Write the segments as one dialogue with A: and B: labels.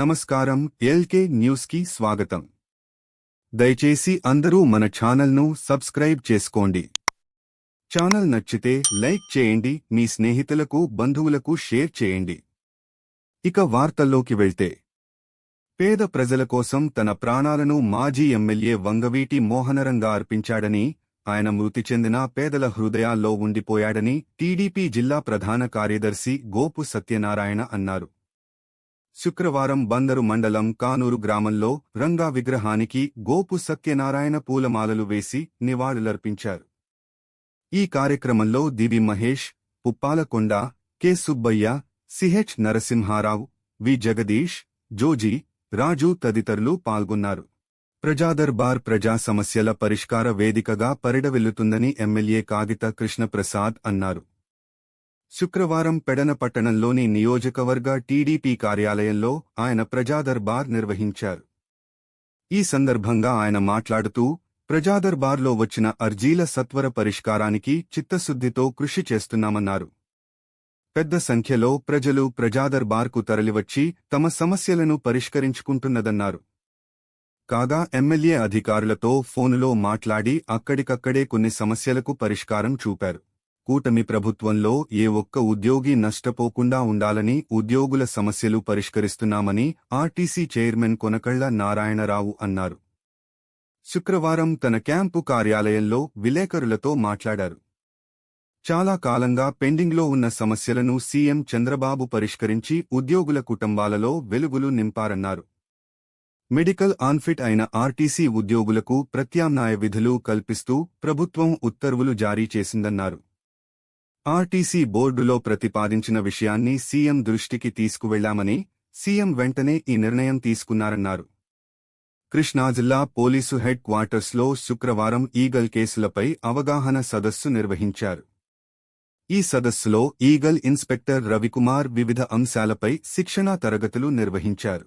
A: నమస్కారం ఎల్కే న్యూస్కి స్వాగతం. దయచేసి అందరూ మన ఛానల్ను సబ్స్క్రైబ్ చేసుకోండి. ఛానల్ నచ్చితే లైక్ చేయండి మీ స్నేహితులకు బంధువులకు షేర్ చేయండి. ఇక వార్తల్లోకి వెళ్తే. పేద ప్రజల కోసం తన ప్రాణాలను మాజీ ఎమ్మెల్యే వంగవీటి మోహనరంగా అర్పించాడని ఆయన మృతి చెందిన పేదల హృదయాల్లో ఉండిపోయాడని టీడీపీ జిల్లా ప్రధాన కార్యదర్శి గోపు సత్యనారాయణ అన్నారు. శుక్రవారం బందరు మండలం కానూరు గ్రామంలో రంగా విగ్రహానికి గోపు సత్యనారాయణ పూలమాలలు వేసి నివాళులర్పించారు. ఈ కార్యక్రమంలో Divi Mahesh Puppalakonda K Subbaiah CH Narasimharao V Jagadish Joji Raju తదితరులు పాల్గొన్నారు. ప్రజాదర్బార్ ప్రజా సమస్యల పరిష్కార వేదికగా పరిడవెల్లుతుందని ఎమ్మెల్యే కాగిత కృష్ణప్రసాద్ అన్నారు. శుక్రవారం పెడన పట్టణంలోని నియోజకవర్గ టీడీపీ కార్యాలయంలో ఆయన ప్రజాదర్బార్ నిర్వహించారు. ఈ సందర్భంగా ఆయన మాట్లాడుతూ ప్రజాదర్బార్లో వచ్చిన అర్జీల సత్వర పరిష్కారానికి చిత్తశుద్ధితో కృషి చేస్తున్నామన్నారు. పెద్ద సంఖ్యలో ప్రజలు ప్రజాదర్బార్కు తరలివచ్చి తమ సమస్యలను పరిష్కరించుకుంటున్నదన్నారు. కాగా ఎమ్మెల్యే అధికారులతో ఫోనులో మాట్లాడి అక్కడికక్కడే కొన్ని సమస్యలకు పరిష్కారం చూపారు. కూటమి ప్రభుత్వంలో ఏ ఒక్క ఉద్యోగి నష్టపోకుండా ఉండాలని ఉద్యోగుల సమస్యలు పరిష్కరిస్తున్నామని ఆర్టీసీ చైర్మన్ కొనకళ్ళ నారాయణరావు అన్నారు. శుక్రవారం తన క్యాంపు కార్యాలయంలో విలేకరులతో మాట్లాడారు. చాలా కాలంగా పెండింగ్లో ఉన్న సమస్యలను సీఎం చంద్రబాబు పరిష్కరించి ఉద్యోగుల కుటుంబాలలో వెలుగులు నింపారన్నారు. మెడికల్ ఆన్ఫిట్ అయిన ఆర్టీసీ ఉద్యోగులకు ప్రత్యామ్నాయ విధులు కల్పిస్తూ ప్రభుత్వం ఉత్తర్వులు జారీ చేసిందన్నారు. ఆర్టీసీ బోర్డులో ప్రతిపాదించిన విషయాన్ని సీఎం దృష్టికి తీసుకువెళ్ళామని సీఎం వెంటనే ఈ నిర్ణయం తీసుకున్నారన్నారు. కృష్ణా జిల్లా పోలీసు హెడ్ క్వార్టర్స్లో శుక్రవారం ఈగల్ కేసులపై అవగాహన సదస్సు నిర్వహించారు. ఈ సదస్సులో ఈగల్ ఇన్స్పెక్టర్ రవికుమార్ వివిధ అంశాలపై శిక్షణా తరగతులు నిర్వహించారు.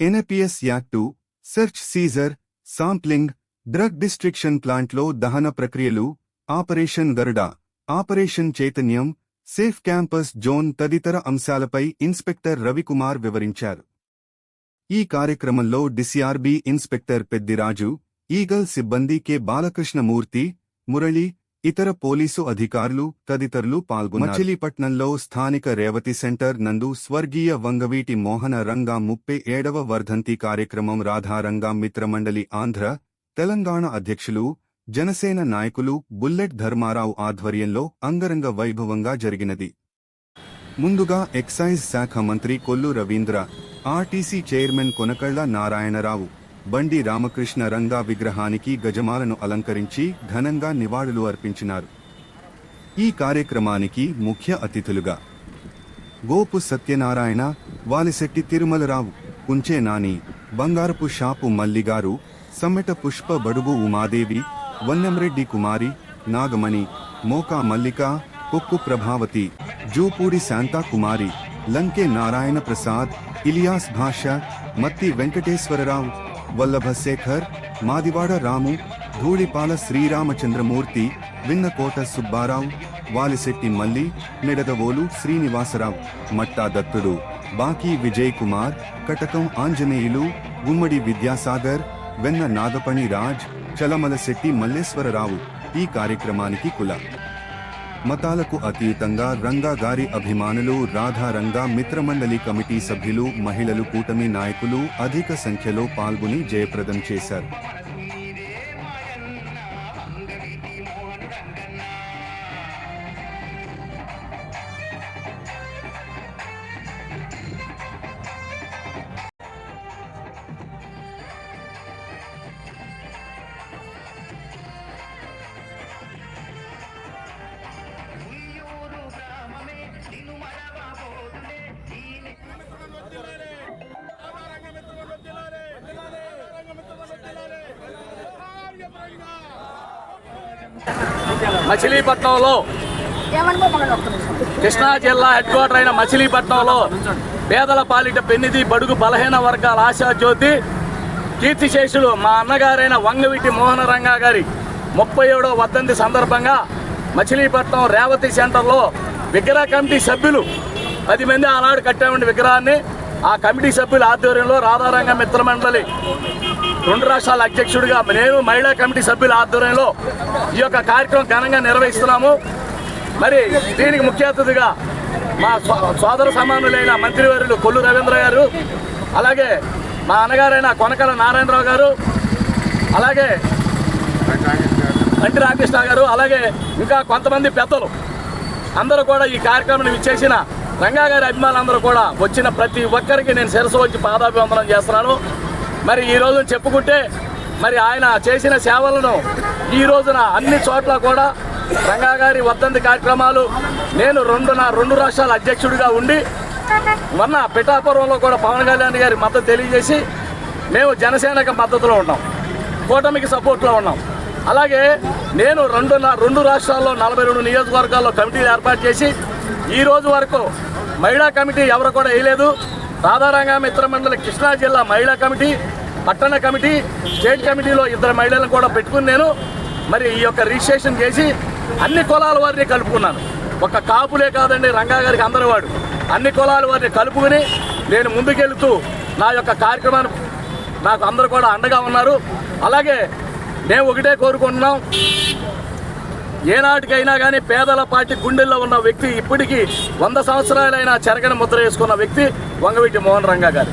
A: NAPS act search seizure sampling drug destruction ప్లాంట్లో దహన ప్రక్రియలు operation Garuda operation Chaitanyam safe campus zone తదితర అంశాలపై ఇన్స్పెక్టర్ రవికుమార్ వివరించారు. ఈ కార్యక్రమంలో డిసిఆర్బి ఇన్స్పెక్టర్ పెద్దిరాజు ఈగల్ సిబ్బంది కె బాలకృష్ణమూర్తి మురళి ఇతర పోలీసు అధికారులు తదితరులు పాల్గొన్నారు. మచిలీపట్నంలో స్థానిక రేవతి సెంటర్ నందు స్వర్గీయ వంగవీటి మోహన రంగా ముప్పై ఏడవ వర్ధంతి కార్యక్రమం రాధారంగా మిత్రమండలి ఆంధ్ర తెలంగాణ అధ్యక్షులు జనసేన నాయకులు బుల్లెట్ ధర్మారావు ఆధ్వర్యంలో అంగరంగ వైభవంగా జరిగినది. ముందుగా ఎక్సైజ్ శాఖ మంత్రి కొల్లు రవీంద్ర ఆర్టీసీ చైర్మన్ కొనకళ్ళ నారాయణరావు బండి రామకృష్ణ రంగా విగ్రహానికి గజమాలను అలంకరించి ఘనంగా నివాళులు అర్పించినారు. ఈ కార్యక్రమానికి ముఖ్య అతిథులుగా గోపు సత్యనారాయణ వాలిశెట్టి తిరుమలరావు కుంచే నాని బంగారపు షాపు మల్లిగారు సమ్మెట పుష్ప బడుగు ఉమాదేవి వన్నెంరెడ్డి కుమారి నాగమణి మోకా మల్లిక కొక్కు ప్రభావతి జూపూడి శాంతా కుమారి లంకే నారాయణ ప్రసాద్ ఇలియాస్ భాష మత్తి వెంకటేశ్వరరావు వల్లభ శేఖర్ మాదివాడ రాము ధూళిపాల శ్రీరామచంద్రమూర్తి విన్నకోట సుబ్బారావు వాలిశెట్టి మల్లి నిడదవోలు శ్రీనివాసరావు మట్టా దత్తుడు బాకీ విజయ్ కుమార్ కటకం ఆంజనేయులు గుమ్మడి విద్యాసాగర్ వెన్న నాగపణి రాజ్ చలమలశెట్టి మల్లేశ్వరరావు ఈ కార్యక్రమానికి కుల. మతాలకు అతీతంగా రంగా గారి అభిమానులు రాధారంగా మిత్రమండలి కమిటీ సభ్యులు మహిళలు కూటమి నాయకులు అధిక సంఖ్యలో పాల్గొని జయప్రదం చేశారు.
B: మచిలీపట్నంలో కృష్ణా జిల్లా హెడ్ క్వార్టర్ అయిన మచిలీపట్నంలో పేదల పాలిట పెన్నిది బడుగు బలహీన వర్గాల ఆశాజ్యోతి కీర్తిశేషులు మా అన్నగారైన వంగవీటి మోహన రంగా గారి ముప్పై ఏడో వర్ధంతి సందర్భంగా మచిలీపట్నం రేవతి సెంటర్లో విగ్రహ కమిటీ సభ్యులు పది మంది ఆనాడు కట్టామండి విగ్రహాన్ని. ఆ కమిటీ సభ్యుల ఆధ్వర్యంలో రాధారంగ మిత్ర మండలి రెండు రాష్ట్రాల అధ్యక్షుడిగా నేను మహిళా కమిటీ సభ్యుల ఆధ్వర్యంలో ఈ యొక్క కార్యక్రమం ఘనంగా నిర్వహిస్తున్నాము. మరి దీనికి ముఖ్య అతిథిగా మా సో- సోదర సమానులైన మంత్రివర్యులు కొల్లు రవీంద్ర గారు అలాగే మా అన్నగారైన కొనకల నారాయణరావు గారు అలాగే కంటి రామకృష్ణ గారు అలాగే ఇంకా కొంతమంది పెద్దలు. అందరూ కూడా ఈ కార్యక్రమాన్ని విచ్చేసిన రంగా గారి అభిమానులందరూ కూడా వచ్చిన ప్రతి ఒక్కరికి నేను శిరసు వచ్చి పాదాభివందనం చేస్తున్నాను. మరి ఈ రోజు చెప్పుకుంటే మరి ఆయన చేసిన సేవలను ఈ రోజున అన్ని చోట్ల కూడా రంగా గారి వర్ధంతి కార్యక్రమాలు నేను రెండు నా రెండు రాష్ట్రాల అధ్యక్షుడిగా ఉండి మొన్న పిఠాపురంలో కూడా పవన్ కళ్యాణ్ గారి మద్దతు తెలియజేసి మేము జనసేనకు మద్దతులో ఉన్నాం. కూటమికి సపోర్ట్లో ఉన్నాం. అలాగే నేను రెండు రెండు రాష్ట్రాల్లో నలభై రెండు నియోజకవర్గాల్లో కమిటీలు ఏర్పాటు చేసి ఈ రోజు వరకు మహిళా కమిటీ ఎవరు కూడా వేయలేదు. రాధారంగా మిత్రమండలి కృష్ణా జిల్లా మహిళా కమిటీ పట్టణ కమిటీ స్టేట్ కమిటీలో ఇద్దరు మహిళలను కూడా పెట్టుకుని నేను మరి ఈ యొక్క రిజిస్ట్రేషన్ చేసి అన్ని కులాల వారిని కలుపుకున్నాను. ఒక కాపులే కాదండి రంగా గారికి అందరి వాడు. అన్ని కులాల వారిని కలుపుకుని నేను ముందుకెళ్తూ నా యొక్క కార్యక్రమాన్ని నాకు అందరూ కూడా అండగా ఉన్నారు. అలాగే మేము ఒకటే కోరుకుంటున్నాం. ఏనాటికైనా కానీ పేదల పార్టీ గుండెల్లో ఉన్న వ్యక్తి ఇప్పటికీ వంద సంవత్సరాలైనా చెరగని ముద్ర వేసుకున్న వ్యక్తి వంగవీటి మోహన్ రంగా గారు.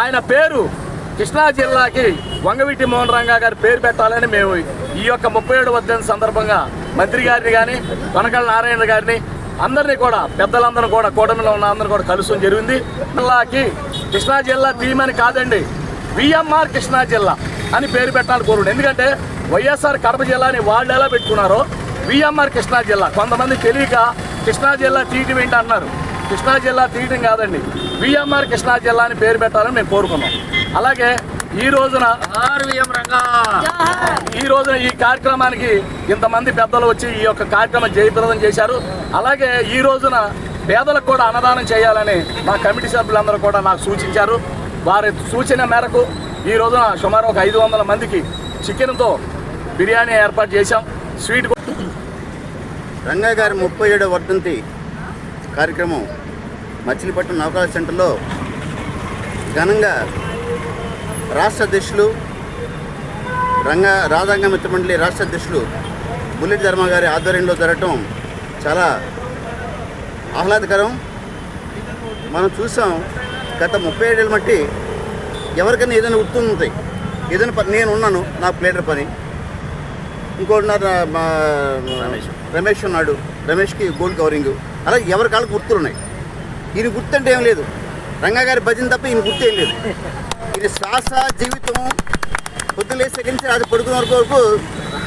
B: ఆయన పేరు కృష్ణా జిల్లాకి వంగవీటి మోహన్ రంగా గారి పేరు పెట్టాలని మేము ఈ యొక్క ముప్పై ఏడు వర్ధంతి సందర్భంగా మంత్రి గారిని కానీ కొనకల నారాయణ గారిని అందరినీ కూడా పెద్దలందరూ కూడా కూటమిలో ఉన్న అందరూ కూడా కలుసు జరిగింది. జిల్లాకి కృష్ణా జిల్లా తీయమని కాదండి విఎంఆర్ కృష్ణా జిల్లా అని పేరు పెట్టాలని కోరుడు ఎందుకంటే వైఎస్ఆర్ కడప జిల్లాని వాళ్ళు ఎలా పెట్టుకున్నారో విఎంఆర్ కృష్ణా జిల్లా. కొంతమంది తెలియక కృష్ణా జిల్లా తీయటం ఏంటి అన్నారు కృష్ణా జిల్లా తీయటం కాదండి విఎంఆర్ కృష్ణా జిల్లా అని పేరు పెట్టాలని మేము కోరుకున్నాం అలాగే ఈ రోజున ఈ రోజున ఈ కార్యక్రమానికి ఇంతమంది పెద్దలు వచ్చి ఈ యొక్క కార్యక్రమం జయప్రదం చేశారు. అలాగే ఈ రోజున పేదలకు కూడా అన్నదానం చేయాలని మా కమిటీ సభ్యులందరూ కూడా నాకు సూచించారు. వారి సూచన మేరకు ఈ రోజున సుమారు ఒక ఐదు వందల మందికి చికెన్తో బిర్యానీ ఏర్పాటు చేశాం. స్వీట్ కూ-
C: రంగా గారి ముప్పై ఏడవ వర్ధంతి కార్యక్రమం మచిలీపట్నం నౌకాల సెంటర్లో ఘనంగా రాష్ట్ర అధ్యక్షులు రంగా రాధాంగ మిత్ర మండలి రాష్ట్ర అధ్యక్షులు బుల్లెట్ ధర్మ గారి ఆధ్వర్యంలో జరగటం చాలా ఆహ్లాదకరం. మనం చూసాం గత ముప్పై ఏడేళ్ళ మట్టి ఎవరికైనా ఏదైనా గుర్తుంది ఏదైనా పని నేను ఉన్నాను నా ప్లేటర్ పని. ఇంకోటి నా రమేష్. ఉన్నాడు రమేష్కి గోల్డ్ కవరింగ్. అలా ఎవరి కాళ్ళకి గుర్తులు ఉన్నాయి? ఈయన గుర్తు అంటే ఏం లేదు. రంగా గారి భజన తప్ప ఈయన గుర్తు ఏం లేదు. ఇది శ్వాస జీవితం పొద్దులే సెకండ్స్ అది పడుకున్న వరకు వరకు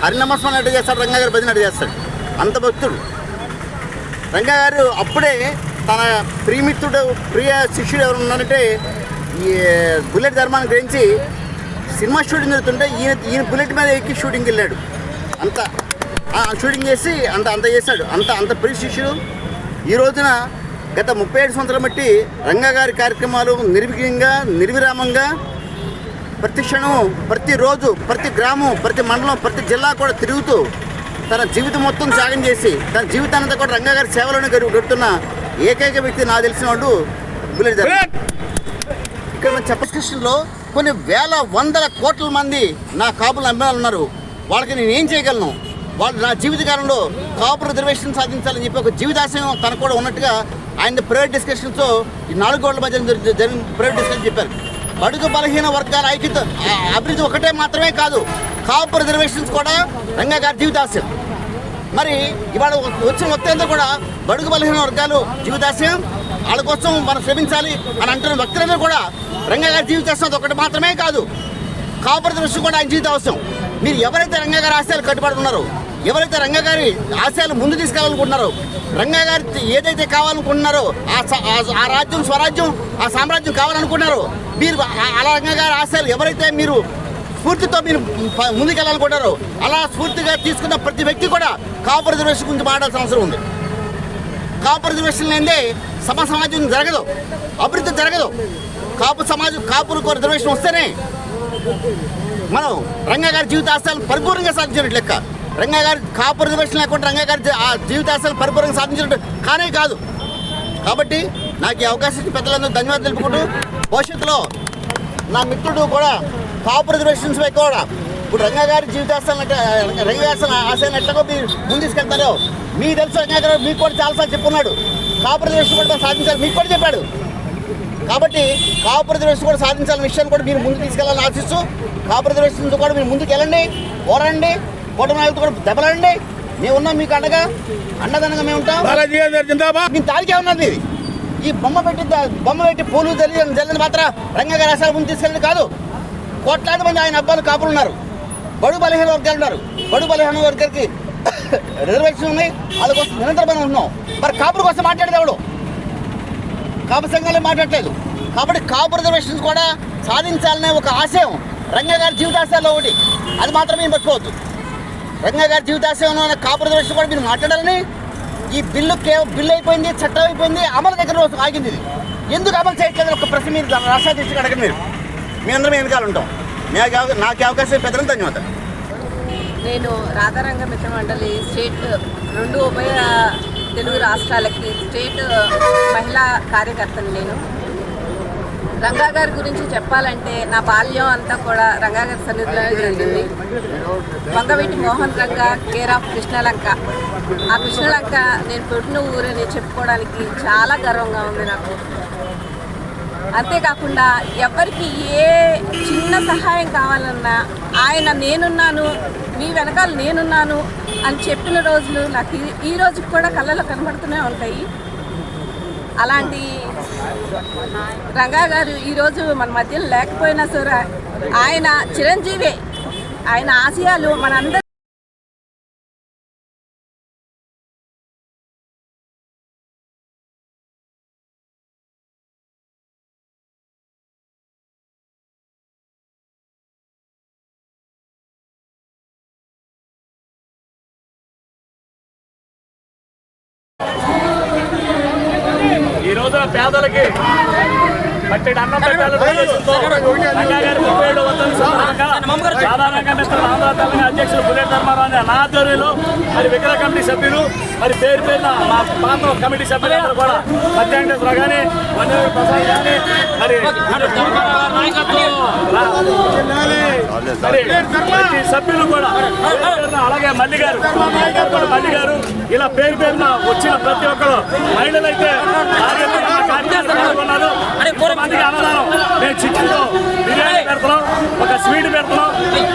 C: హరినమస్మరణ అడ్డు చేస్తాడు రంగా గారు భజన చేస్తాడు. అంత భక్తుడు. రంగా గారు అప్పుడే తన ప్రియమిత్రుడు ప్రియ శిష్యుడు ఎవరు ఉన్నారంటే ఈ బుల్లెట్ ధర్మాన్ని గ్రహించి సినిమా షూటింగ్ జరుగుతుంటే ఈయన ఈయన బుల్లెట్ మీద ఎక్కి షూటింగ్కి వెళ్ళాడు. అంత ఆ షూటింగ్ చేసి అంత అంత చేశాడు. అంత అంత ప్రియ శిష్యుడు. ఈ రోజున గత ముప్పై ఏడు సంవత్సరాల బట్టి రంగా గారి కార్యక్రమాలు నిర్విఘ్నంగా నిర్విరామంగా ప్రతి క్షణం ప్రతిరోజు ప్రతి గ్రామం ప్రతి మండలం ప్రతి జిల్లా కూడా తిరుగుతూ తన జీవితం మొత్తం త్యాగం చేసి తన జీవితానంతా కూడా రంగా గారి సేవలను గడుపుతున్న ఏకైక వ్యక్తి నాకు తెలిసిన వాడు బుల్లెట్ ఇక్కడ మన కొన్ని వేల వందల కోట్ల మంది నా కాపులు అభిమానులు ఉన్నారు వాళ్ళకి నేను ఏం చేయగలను? వాళ్ళు నా జీవితకాలంలో కాపు రిజర్వేషన్ సాధించాలని చెప్పి ఒక జీవితాశయం తనకు కూడా ఉన్నట్టుగా ఆయన ప్రైవేట్ డిస్కషన్స్తో ఈ నాలుగు గోడల మధ్య జరిగి- జరిగిన ప్రైవేట్ డిస్కషన్ చెప్పారు. బడుగు బలహీన వర్గాల ఐక్యత ఆ అభివృద్ధి ఒకటే మాత్రమే కాదు కాపు రిజర్వేషన్స్ కూడా రంగా గారి జీవితాశయం. మరి ఇవాళ వచ్చిన మొత్తం కూడా బడుగు బలహీన వర్గాలు జీవితాశయం వాళ్ళ కోసం మనం శ్రమించాలి అని అంటున్న వ్యక్తులందరూ కూడా రంగా గారి జీవితాశయం అది ఒకటి మాత్రమే కాదు కాపు రిజర్వేషన్ కూడా ఆయన జీవితావసరం మీరు ఎవరైతే రంగా గారి ఆశయాలు కట్టుబడి ఉన్నారో ఎవరైతే రంగా గారి ఆశయాలు ముందు తీసుకెళ్ళాలనుకుంటున్నారో రంగా గారి ఏదైతే కావాలనుకుంటున్నారో ఆ ఆ- రాజ్యం స్వరాజ్యం ఆ సామ్రాజ్యం కావాలనుకుంటున్నారో మీరు అలా రంగా గారి ఆశయాలు ఎవరైతే మీరు స్ఫూర్తితో మీరు ముందుకెళ్ళాలనుకుంటారో అలా స్ఫూర్తిగా తీసుకున్న ప్రతి వ్యక్తి కూడా కాపు రిజర్వేషన్ గురించి మాట్లాడాల్సిన అవసరం ఉంది. కాపు రిజర్వేషన్ లేదే సమ సమాజం జరగదు అభివృద్ధి జరగదు. కాపు సమాజం కాపులకు రిజర్వేషన్ వస్తేనే మనం రంగా గారి జీవితాశాలను పరిపూర్ణంగా సాధించినట్టు లెక్క. రంగా గారి కాపు రిజర్వేషన్ లేకుండా రంగా గారి ఆ జీవితాశాలను పరిపూర్ణంగా సాధించినట్టు కానే కాదు. కాబట్టి నాకు ఈ అవకాశం పెద్దలందరూ ధన్యవాదాలు తెలుపుకుంటూ భవిష్యత్తులో నా మిత్రుడు కూడా కాపు రిజర్వేషన్స్ పై కూడా ఇప్పుడు రంగా గారి జీవితాశం రంగయాసన ఆశయం ఎట్లాగో మీరు ముందు తీసుకెళ్తారో మీ తెలుసు రంగా గారు మీకు కూడా చాలాసార్లు చెప్పున్నాడు. కాపు రిజర్వేషన్ కూడా సాధించాలి మీకు కూడా చెప్పాడు. కాబట్టి కాపు రిజర్వేషన్ కూడా సాధించాలనే విషయాన్ని కూడా మీరు ముందుకు తీసుకెళ్ళాలని ఆశిస్తూ కాపు రిజర్వేషన్స్ కూడా మీరు ముందుకు వెళ్ళండి పోరండి కూటమి కూడా దెబ్బలండి మేము ఉన్నాం మీకు అండగా అండదనగా మేము ఉంటాం. మీ తారీఖే ఉన్నది ఇది. ఈ బొమ్మ పెట్టి బొమ్మ పెట్టి పూలు తెలియని జల్లని మాత్రం రంగగా రాశాల ముందు తీసుకెళ్ళింది కాదు. కోట్లాది మంది ఆయన అబ్బాయిలు కాపులు ఉన్నారు. బడు బలహీన వర్గాలు ఉన్నారు. బడు బలహీన వర్గాలకి రిజర్వేషన్ ఉన్నాయి. వాళ్ళ కోసం నిరంతరమైన ఉన్నాం. మరి కాపుల కోసం మాట్లాడేది ఎవడు? కాపు సంఘాలే మాట్లాడలేదు కాబట్టి కాపు రిజర్వేషన్స్ కూడా సాధించాలనే ఒక ఆశయం రంగా గారి జీవితాశయాల్లో ఒకటి. అది మాత్రం మేము మర్చిపోవద్దు రంగా గారి జీవితాశయంలో ఉన్న కాపు రిజర్వేషన్ కూడా మీరు మాట్లాడాలని ఈ బిల్లు కేవలం బిల్లు అయిపోయింది చట్టం అయిపోయింది అమలు దగ్గర రోజు ఆగింది ఇది. ఎందుకు అమలు చేయట్లేదు ఒక ప్రశ్న మీరు రాష్ట్ర దృష్టికి అడగండి మీరు. మీ అందరం వెనకాల ఉంటాం. నాకు నాకు అవకాశం పెద్దలు ధన్యవాదాలు.
D: నేను రాధారంగ మిత్ర మండలి స్టేట్ రెండు ఉభయ తెలుగు రాష్ట్రాలకి స్టేట్ మహిళా కార్యకర్తను నేను. రంగా గారి గురించి చెప్పాలంటే నా బాల్యం అంతా కూడా రంగా గారి సన్నిధిలోనే జరిగింది. Vangaveeti Mohan Ranga care of Krishnalanka. ఆ కృష్ణలంక నేను పుట్టిన ఊరని చెప్పుకోవడానికి చాలా గర్వంగా ఉంది నాకు. అంతేకాకుండా ఎవరికి ఏ చిన్న సహాయం కావాలన్నా ఆయన నేనున్నాను మీ వెనకాల నేనున్నాను అని చెప్పిన రోజులు నాకు ఈ- రోజుకి కూడా కళ్ళలో కనబడుతూనే ఉంటాయి. అలాంటి రంగా గారు ఈరోజు మన మధ్యలో లేకపోయినా సరే ఆయన చిరంజీవే. ఆయన ఆశయాలు మనందరి
B: ఈ రోజున పేదలకి అన్నం సాధారణంగా మిత్రులు అధ్యక్షులు బుల్లెట్ ధర్మారావు అనే నా ఆధ్వర్యంలో మరి విగ్రహ కమిటీ సభ్యులు మరి పేరు పేరున మా ప్రాంతం కమిటీ సభ్యులందరూ కూడా మధ్యాహ్నేశ్వర కానీ వన్యవీ ప్రసాద్ కానీ మరి ప్రతి సభ్యులు కూడా అలాగే మల్లి గారు మల్లి గారు ఇలా పేరు పేరున వచ్చిన ప్రతి ఒక్కరు మహిళలైతే కార్యక్రమ- కార్యక్రమాలు పాల్గొన్నారు మందికి అన్నదానం. మేము చికెన్తో బిర్యానీ. పెడుతున్నాం. ఒక స్వీట్ పెడుతున్నాం.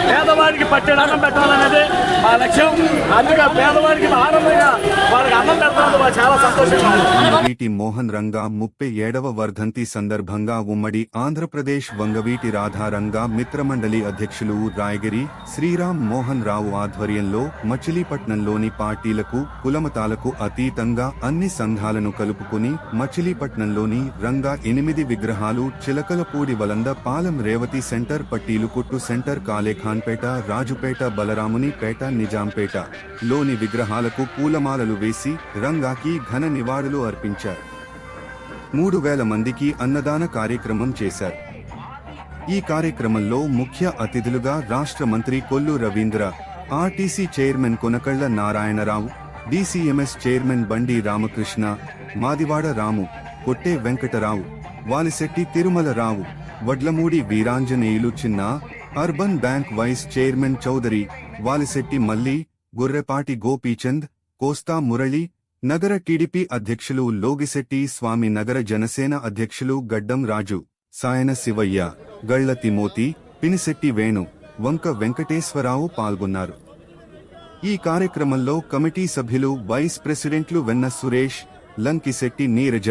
B: పేదవారికి పట్టెడు అన్నం పెట్టాలనేది మా లక్ష్యం. అందుకే పేదవారికి ఆనందంగా వాళ్ళకి అన్నం పెడతాం చాలా సంతోషంగా ఉంది.
A: వీటి మోహన్ రంగా ముప్పై ఏడవ వర్ధంతి సందర్భంగా ఉమ్మడి ఆంధ్రప్రదేశ్ వంగవీటి రాధారంగా మిత్రమండలి అధ్యక్షులు రాయగిరి శ్రీరామ్ మోహన్ రావు ఆధ్వర్యంలో మచిలీపట్నంలోని పార్టీలకు కులమతాలకు అతీతంగా అన్ని సంఘాలను కలుపుకుని మచిలీపట్నంలోని రంగా ఎనిమిది విగ్రహాలు చిలకలపూడి వలంద పాలెం రేవతి సెంటర్ పట్టీలుకుట్టు సెంటర్ కాలేఖాన్పేట రాజుపేట బలరాముని పేట నిజాంపేట లోని విగ్రహాలకు పూలమాలలు వేసి రంగాకి ఘన నివాళులు అర్పించారు. మూడు వేల మందికి అన్నదాన కార్యక్రమం చేశారు. ఈ కార్యక్రమంలో ముఖ్య అతిథులుగా రాష్ట్ర మంత్రి Kollu Ravindra RTC chairman Konakalla Narayanarao DCMS chairman Bandi Ramakrishna Madivada రాము కొట్టే వెంకటరావు వాలిశెట్టి తిరుమల రావు వడ్లమూడి వీరాంజనేయులు చిన్న urban bank vice chairman Chowdary Valisetti Malli Gorrepati Gopichand Kosta Murali నగర టీడీపీ అధ్యక్షులు లోగిశెట్టి స్వామి నగర జనసేన అధ్యక్షులు గడ్డం రాజు సాయన శివయ్య గళ్ళ తిమోతి పినిశెట్టి వేణు వంక వెంకటేశ్వరరావు పాల్గొన్నారు. ఈ కార్యక్రమంలో కమిటీ సభ్యులు వైస్ ప్రెసిడెంట్లు వెన్న సురేష్ లంకిశెట్టి నీరజ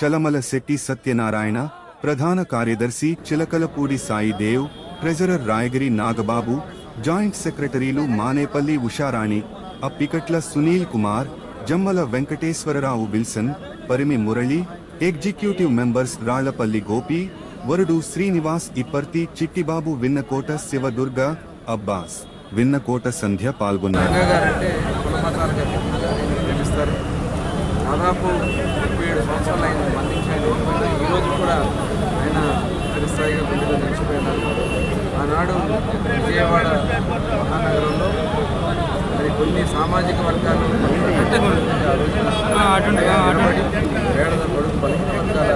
A: చలమల శెట్టి సత్యనారాయణ ప్రధాన కార్యదర్శి చిలకలపూడి సాయిదేవ్ ట్రెజరర్ రాయగిరి నాగబాబు జాయింట్ సెక్రటరీలు Manepalli Usharani Appikatla Sunil Kumar Jammala Venkateswararao Wilson Parimi Murali executive members Rallapalli Gopi వరుడు శ్రీనివాస్ ఇప్పర్తి చిట్టిబాబు విన్నకోట శివదుర్గ అబ్బాస్. విన్నకోట సంధ్య పాల్గొన్నారు.
E: దాదాపు ముప్పై ఏడు సంవత్సరాలు ఆయన కూడా ఆయన చిరస్థాయిగా ప్రజలు నిలిచిపోయినారు ఆనాడు విజయవాడ మహానగరంలో మరి కొన్ని సామాజిక వర్గాలు నిలబడి పేదల బడుగు బలహీన వర్గాల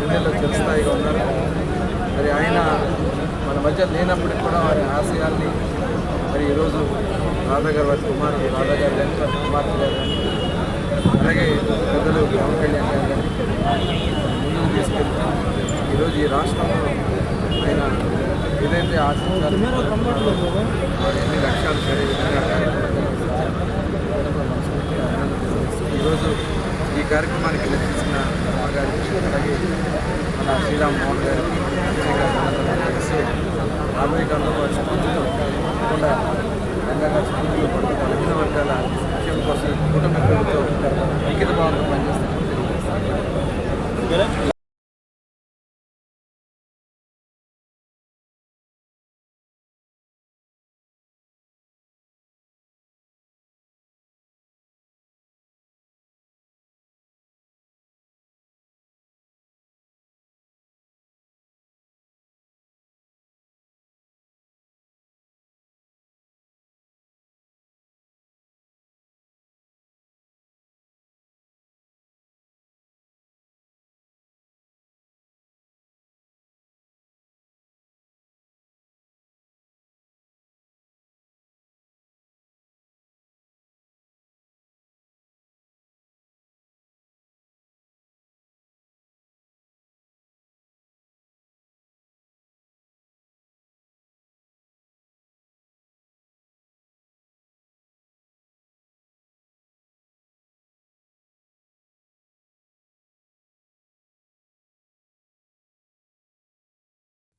E: గుండెల్లో చిరస్థాయిగా ఉన్నారు. మరి ఆయన మన మధ్య లేనప్పటికీ కూడా వారి ఆశయాల్ని మరి ఈరోజు రాధా గారు వారి కుమారుడు రాధా గారు కానీ వారి కుమార్తె గారు కానీ అలాగే పెద్దలు పవన్ కళ్యాణ్ గారు కానీ తీసుకెళ్తాం. ఈరోజు ఈ రాష్ట్రంలో ఆయన ఏదైతే ఆశించాలో